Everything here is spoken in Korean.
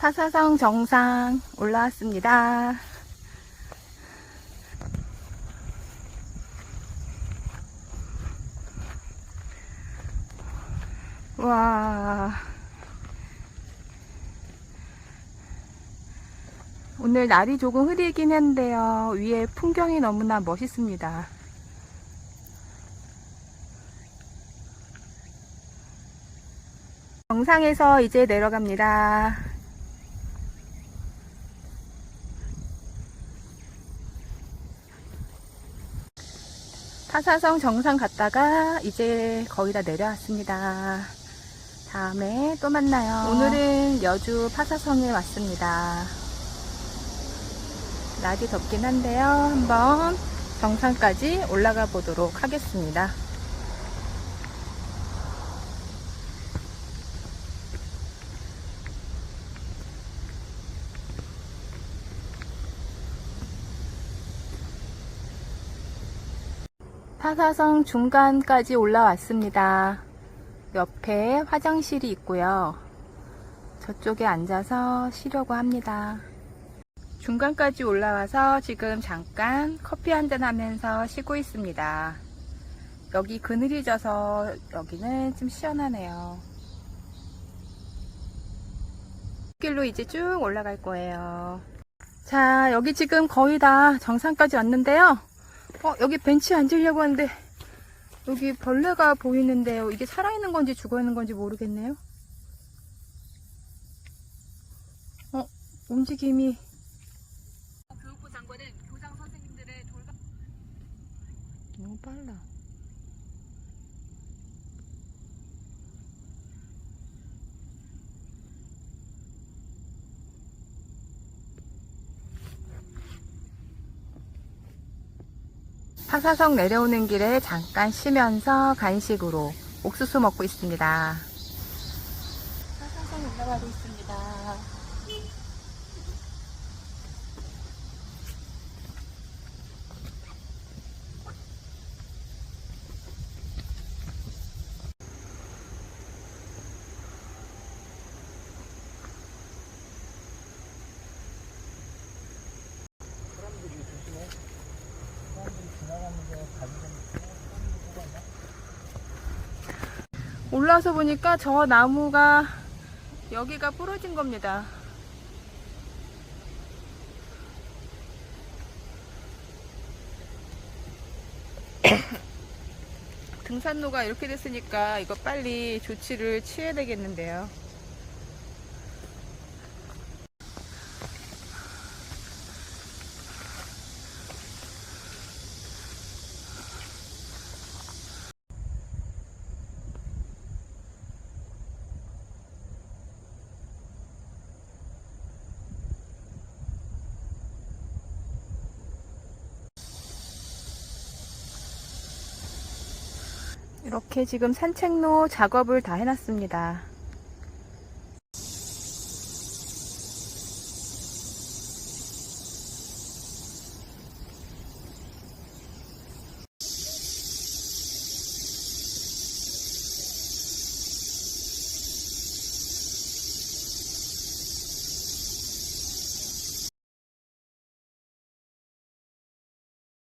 파사성 정상 올라왔습니다. 와. 오늘 날이 조금 흐리긴 한데요. 위에 풍경이 너무나 멋있습니다. 정상에서 이제 내려갑니다. 파사성 정상 갔다가 이제 거의 다 내려왔습니다. 다음에 또 만나요. 오늘은 여주 파사성에 왔습니다. 날이 덥긴 한데요. 한번 정상까지 올라가 보도록 하겠습니다. 파사성 중간까지 올라왔습니다. 옆에 화장실이 있고요. 저쪽에 앉아서 쉬려고 합니다. 중간까지 올라와서 지금 잠깐 커피 한잔 하면서 쉬고 있습니다. 여기 그늘이 져서 여기는 좀 시원하네요. 길로 이제 쭉 올라갈 거예요. 자, 여기 지금 거의 다 정상까지 왔는데요. 어, 여기 벤치에 앉으려고 하는데 여기 벌레가 보이는데요. 이게 살아있는 건지 죽어있는 건지 모르겠네요. 어, 움직임이 교육부 장관은 교장 선생님들의 돌발 너무 빨라. 파사성 내려오는 길에 잠깐 쉬면서 간식으로 옥수수 먹고 있습니다. 파사성 올라가고 있습니다. 올라와서 보니까 저 나무가 여기가 부러진 겁니다. 등산로가 이렇게 됐으니까 이거 빨리 조치를 취해야 되겠는데요. 이렇게 지금 산책로 작업을 다 해놨습니다.